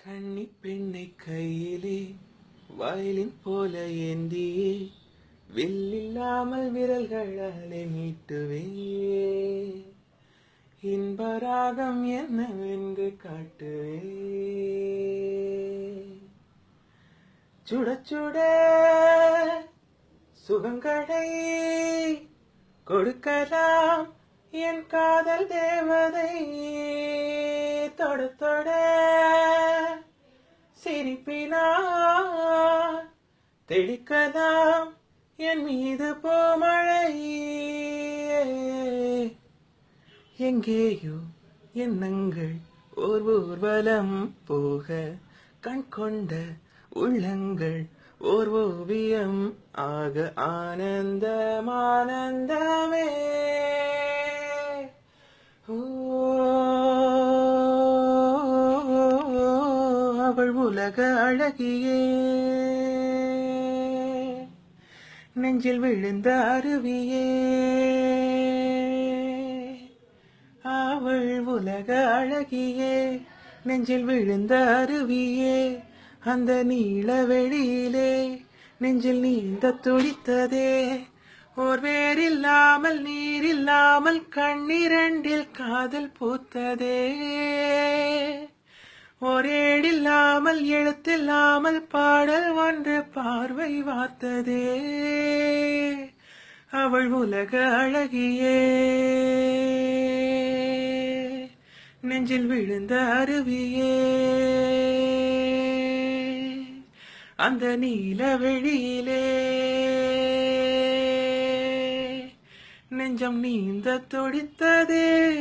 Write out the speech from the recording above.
கண்ணி பெண்ணை கையிலே வயலின் போல ஏந்தியே வில்லில்லாமல் விரல்களாலே மீட்டுவே இன்பராகம் என்னவென்று காட்டுவே சுட சுட சுகங்களை கொடுக்கலாம் என் காதல் தேவதை தொட தொட சிரிப்பினால் தெளிக்கதாம் என் மீது போமழை எங்கேயோ எண்ணங்கள் ஓர் ஊர்வலம் போக கண் கொண்ட உள்ளங்கள் ஓர் ஓவியம் ஆக ஆனந்தமானந்தமே அவள் உலக அழகியே. நெஞ்சில் விழுந்த அருவியே. அவள் உலக அழகியே. நெஞ்சில் விழுந்த அருவியே. அந்த நீள வெளியிலே நெஞ்சில் நீந்த துடித்ததே. ஓர் வேறில்லாமல் நீரில்லாமல் கண்ணிரண்டில் காதல் பூத்ததே. ஒரேடில்லாமல் எழுத்தில்லாமல் பாடல் ஒன்று பார்வை வார்த்ததே. அவள் உலக அழகியே. நெஞ்சில் விழுந்த அருவியே. அந்த நீல வெளியிலே. நெஞ்சம் நீந்த துடித்ததே.